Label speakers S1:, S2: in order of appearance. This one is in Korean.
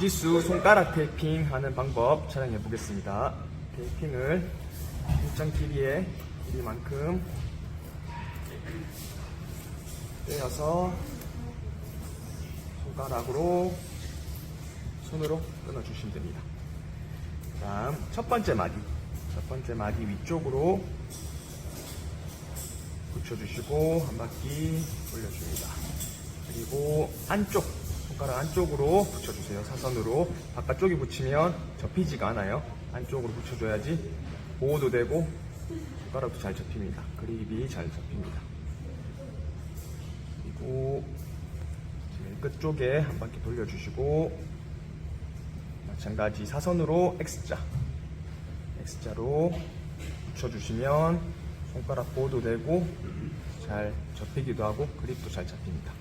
S1: 주짓수 손가락 테이핑 하는 방법 촬영해 보겠습니다. 테이핑을 일정 길이의 길이만큼 떼어서 손가락으로 손으로 끊어주시면 됩니다. 다음 첫 번째 마디, 첫 번째 마디 위쪽으로 붙여주시고 한 바퀴 돌려줍니다. 그리고 안쪽, 손가락 안쪽으로 붙여주세요. 사선으로. 바깥쪽에 붙이면 접히지가 않아요. 안쪽으로 붙여줘야지 보호도 되고 손가락도 잘 접힙니다. 그립이 잘 접힙니다. 그리고 제일 끝쪽에 한 바퀴 돌려주시고 마찬가지 사선으로 X자 X자로 붙여주시면 손가락 보호도 되고 잘 접히기도 하고 그립도 잘 잡힙니다.